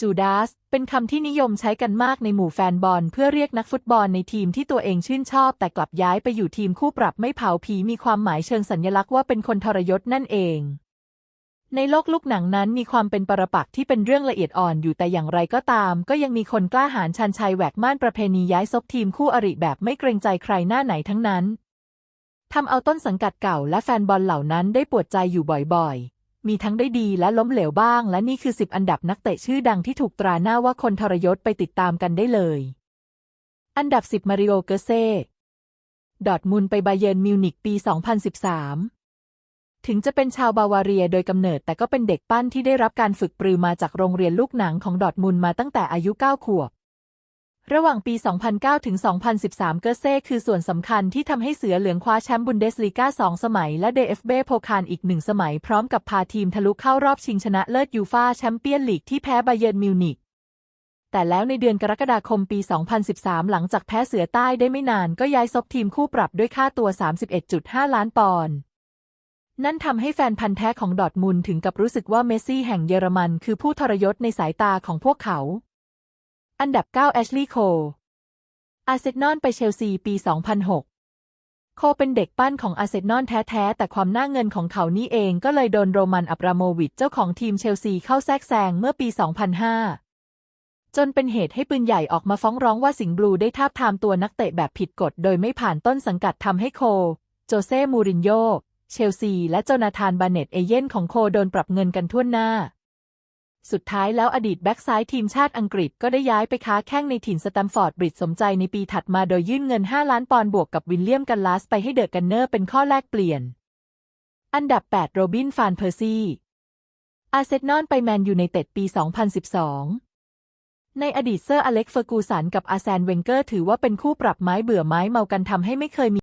จูดาส เป็นคำที่นิยมใช้กันมากในหมู่แฟนบอล เพื่อเรียกนักฟุตบอลในทีมที่ตัวเองชื่นชอบ แต่กลับย้ายไปอยู่ทีมคู่ปรับไม่เผาผีมีความหมายเชิงสัญลักษณ์ว่าเป็นคนทรยศนั่นเอง ในโลกลูกหนังนั้นมีความเป็นปรปักษ์ที่เป็นเรื่องละเอียดอ่อนอยู่แต่อย่างไรก็ตาม ก็ยังมีคนกล้าหาญชันชัยแหวกม่านประเพณีย้ายซบทีมคู่อริแบบไม่เกรงใจใครหน้าไหนทั้งนั้นทำเอาต้นสังกัดเก่าและแฟนบอลเหล่านั้นได้ปวดใจอยู่บ่อยๆ มีทั้งได้ดีและล้มเหลวบ้าง และนี่คือ 10 อันดับนักเตะชื่อดังที่ถูกตราหน้าว่าคนทรยศไปติดตามกันได้เลย อันดับ 10 มาริโอ เกเซ่ ดอร์ทมุนไปบาเยิร์นมิวนิกปี 2013ถึงจะเป็นชาวบาวาเรียโดยกำเนิดแต่ก็เป็นเด็กปั้นที่ได้รับการฝึกปรือมาจากโรงเรียนลูกหนังของดอทมุนมาตั้งแต่อายุ 9 ขวบ ระหว่างปี 2009 ถึง 2013 เกอร์เซ่คือส่วนสำคัญที่ทำให้เสือเหลืองคว้าแชมป์บุนเดสลีกา2 สมัย และ DFB โพคาลอีกหนึ่งสมัย พร้อมกับพาทีมทะลุเข้ารอบชิงชนะเลิศยูฟาแชมเปี้ยนลีกที่แพ้บาเยิร์นมิวนิกแต่แล้วในเดือนกรกฎาคมปี 2013 หลังจากแพ้เสือใต้ได้ไม่นานก็ย้ายซบทีมคู่ปรับด้วยค่าตัว 31.5 ล้านปอนด์นั่นทำให้แฟนพันธ์แท้ของดอทมุนถึงกับรู้สึกว่าเมสซี่แห่งเยอรมันคือผู้ทรยศในสายตาของพวกเขา อันดับ 9 แอชลีย์โคอาร์เซนอลไปเชลซีปี 2006 โคเป็นเด็กปั้นของอาร์เซนอลแท้ๆ แต่ความน่าเงินของเขานี่เองก็เลยโดนโรมันอับราโมวิชเจ้าของทีมเชลซีเข้าแทรกแซงเมื่อปี 2005 จนเป็นเหตุให้ปืนใหญ่ออกมาฟ้องร้องว่าสิงห์บลูได้ทาบทามตัวนักเตะแบบผิดกฎโดยไม่ผ่านต้นสังกัดทำให้โค โจเซ่ มูรินโญ่ เชลซี และโจนาธาน บาเน็ตเอเย่นของโคโดนปรับเงินกันทั่วหน้า สุดท้ายแล้วอดีตแบ็กซ้ายทีมชาติอังกฤษก็ได้ย้ายไปค้าแข้งในถิ่นสแตมฟอร์ดบริดสมใจในปีถัดมาโดยยื่นเงิน 5 ล้านปอนด์บวกกับวิลเลียมกันลาสไปให้เดอะกันเนอร์เป็นข้อแลกเปลี่ยน อันดับ 8 โรบิน ฟานเพอร์ซีอาร์เซนอลไปแมนยูในเต็ดปี 2012ในอดีตเซอร์อเล็กซ์เฟอร์กูสันกับอาแซนเวนเกอร์ถือว่าเป็นคู่ปรับไม้เบื่อไม้เมากันทำให้ไม่เคยมี